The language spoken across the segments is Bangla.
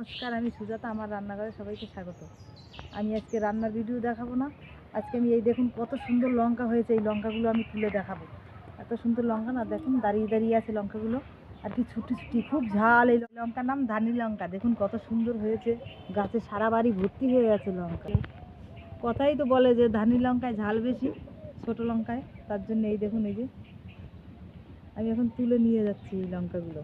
নমস্কার, আমি সুজাতা, আমার রান্নাঘরে সবাইকে স্বাগত। আমি আজকে রান্নার ভিডিও দেখাবো না। আজকে আমি এই দেখুন কত সুন্দর লঙ্কা হয়েছে, এই লঙ্কাগুলো আমি তুলে দেখাবো। এত সুন্দর লঙ্কা না, দেখুন দাঁড়িয়ে দাঁড়িয়ে আছে লঙ্কাগুলো। আর কি ছুটি ছুটি, খুব ঝাল এই লঙ্কার নাম ধানি লঙ্কা। দেখুন কত সুন্দর হয়েছে, গাছে সারা বাড়ি ভর্তি হয়ে আছে লঙ্কা। কথাই তো বলে যে ধানি লঙ্কায় ঝাল বেশি, ছোট লঙ্কায়। তার জন্য এই দেখুন, এই যে আমি এখন তুলে নিয়ে যাচ্ছি এই লঙ্কাগুলো।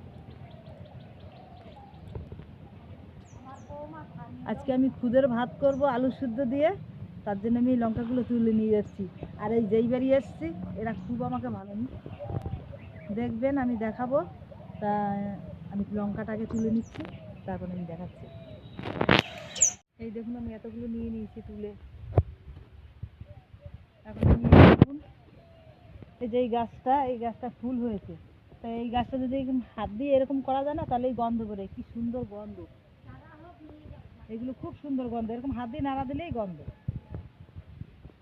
আজকে আমি খুদের ভাত করব, আলু সিদ্ধ দিয়ে। তার জন্য আমি লঙ্কাগুলো তুলে নিয়ে যাচ্ছি। আর এই যেই বাড়ি এসছি, এরা খুব আমাকে ভালো দেখবেন, আমি দেখাবো। তা, আমি লঙ্কাটাকে তুলে নিচ্ছি, তারপর আমি দেখাচ্ছি। এই দেখুন, আমি এতগুলো নিয়ে নিয়েছি তুলে। এখন দেখুন এই যে এই গাছটা এই গাছটা ফুল হয়েছে। তা এই গাছটা যদি হাত দিয়ে এরকম করা যায় না, তাহলে এই গন্ধ করে কি সুন্দর গন্ধ। এগুলো খুব সুন্দর গন্ধ। এরকম হাত দিয়ে নাড়া দিলেই গন্ধ।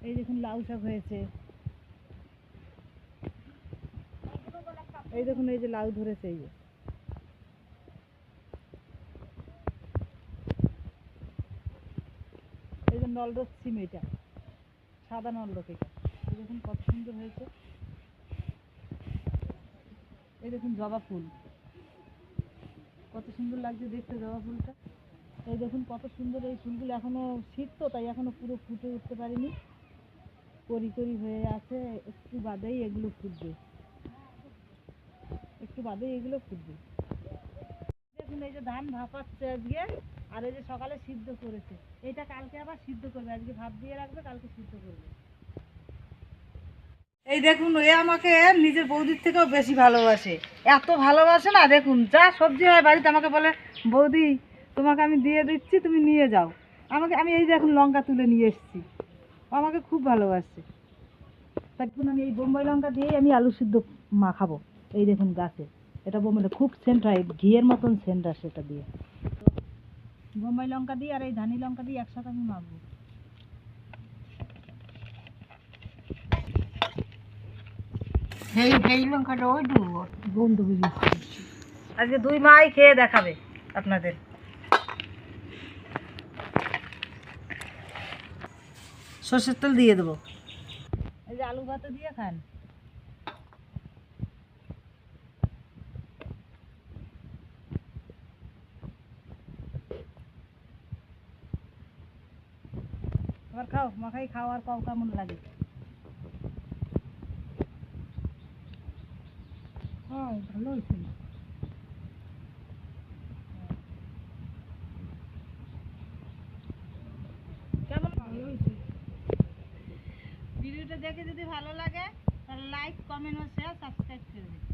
এই দেখুন, লাউ শাক হয়েছে। এই দেখুন, এই যে লাউ ধরেছে, এই যে। এই যে নলরস সিম এটা। সাদা নলরস এটা। এই দেখুন, কত সুন্দর হয়েছে। এই দেখুন, জবা ফুল। কত সুন্দর লাগছে দেখতে জবা ফুলটা। এই দেখুন কত সুন্দর এই ফুলগুলো এখনও শীত তো, তাই এখনও পুরো ফুটে উঠতে পারিনি। করি করি হয়ে আছে, একটু বাদেই এগুলো ফুটবে। একটু বাদেই এগুলো ফুটবে। দেখুন, এই যে ধান ভাপাচ্ছে আজকে, আর এই যে সকালে সিদ্ধ করেছে। এটা কালকে আবার সিদ্ধ করবে, আজকে ভাত দিয়ে রাখবে, কালকে সিদ্ধ করবে। এই দেখুন, এ আমাকে নিজের বৌদির থেকেও বেশি ভালোবাসে। এত ভালোবাসে না, দেখুন, যা সবজি হয় বাড়িতে, আমাকে বলে, বৌদি তোমাকে আমি দিয়ে দিচ্ছি তুমি নিয়ে যাও। আমাকে আমি এই দেখুন লঙ্কা তুলে নিয়ে এসেছি। ও আমাকে খুব ভালোবাসে। তাই আমি এই বোম্বাই লঙ্কা দিয়েই আমি আলু সিদ্ধ মাখাবো। এই দেখুন গাছে। এটা বোম্বাই খুব সেন্ট হয় ঘিয়ের মতন সেন্ট আসে এটা দিয়ে। বোম্বাই লঙ্কা দিয়ে আর এই ধানি লঙ্কা দিয়ে একসাথে আমি মাখবো। সেই সেই লঙ্কাটা ওই আজকে দুই মাই খেয়ে দেখাবে আপনাদের। সর্ষের তেল দিয়ে দেবো। এই যে আলু ভাতে দিয়ে খান। এবার খাও, মাখাই খাও, আর কও কেমন লাগে। হ্যাঁ ভালো হয়েছে কেমন ভালো হয়েছে ভিডিওটা দেখে যদি ভালো লাগে তাহলে লাইক কমেন্ট ও শেয়ার সাবস্ক্রাইব করে